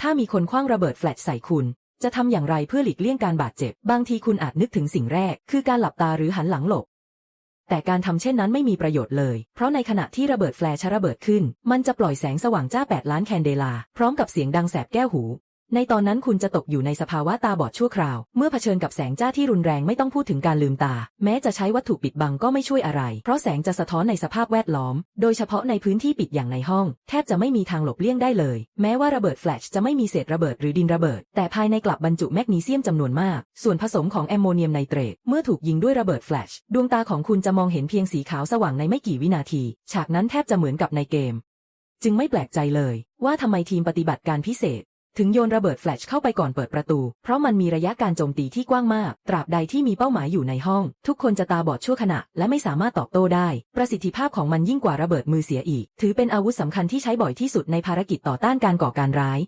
ถ้ามีคนคว้างระเบิดแฟลชใส่คุณ จะทำอย่างไรเพื่อหลีกเลี่ยงการบาดเจ็บ บางทีคุณอาจนึกถึงสิ่งแรก คือการหลับตาหรือหันหลังหลบ แต่การทำเช่นนั้นไม่มีประโยชน์เลย เพราะในขณะที่ระเบิดแฟลชระเบิดขึ้น มันจะปล่อยแสงสว่างจ้า8ล้านแคนเดลา พร้อมกับเสียงดังแสบแก้วหู ในตอนนั้นคุณจะตกอยู่ในสภาวะตาบอดชั่วคราว เมื่อเผชิญกับแสงจ้าที่รุนแรงไม่ต้องพูดถึงการลืมตา แม้จะใช้วัตถุปิดบังก็ไม่ช่วยอะไร เพราะแสงจะสะท้อนในสภาพแวดล้อม โดยเฉพาะในพื้นที่ปิดอย่างในห้อง แทบจะไม่มีทางหลบเลี่ยงได้เลย แม้ว่าระเบิดแฟลชจะไม่มีเศษระเบิดหรือดินระเบิด แต่ภายในกลับบรรจุแมกนีเซียมจำนวนมาก ส่วนผสมของแอมโมเนียมไนเตรตเมื่อถูกยิงด้วยระเบิดแฟลชดวงตาของคุณจะมองเห็นเพียงสีขาวสว่างในไม่กี่วินาที ฉากนั้นแทบจะเหมือนกับในเกม จึงไม่แปลกใจเลย ว่าทำไมทีมปฏิบัติการพิเศษ ถึงโยนระเบิดแฟลชเข้าไปก่อนเปิดประตู เพราะมันมีระยะการโจมตีที่กว้างมาก ตราบใดที่มีเป้าหมายอยู่ในห้อง ทุกคนจะตาบอดชั่วขณะ และไม่สามารถตอบโต้ได้ ประสิทธิภาพของมันยิ่งกว่าระเบิดมือเสียอีก ถือเป็นอาวุธสำคัญที่ใช้บ่อยที่สุดในภารกิจต่อต้านการก่อการร้าย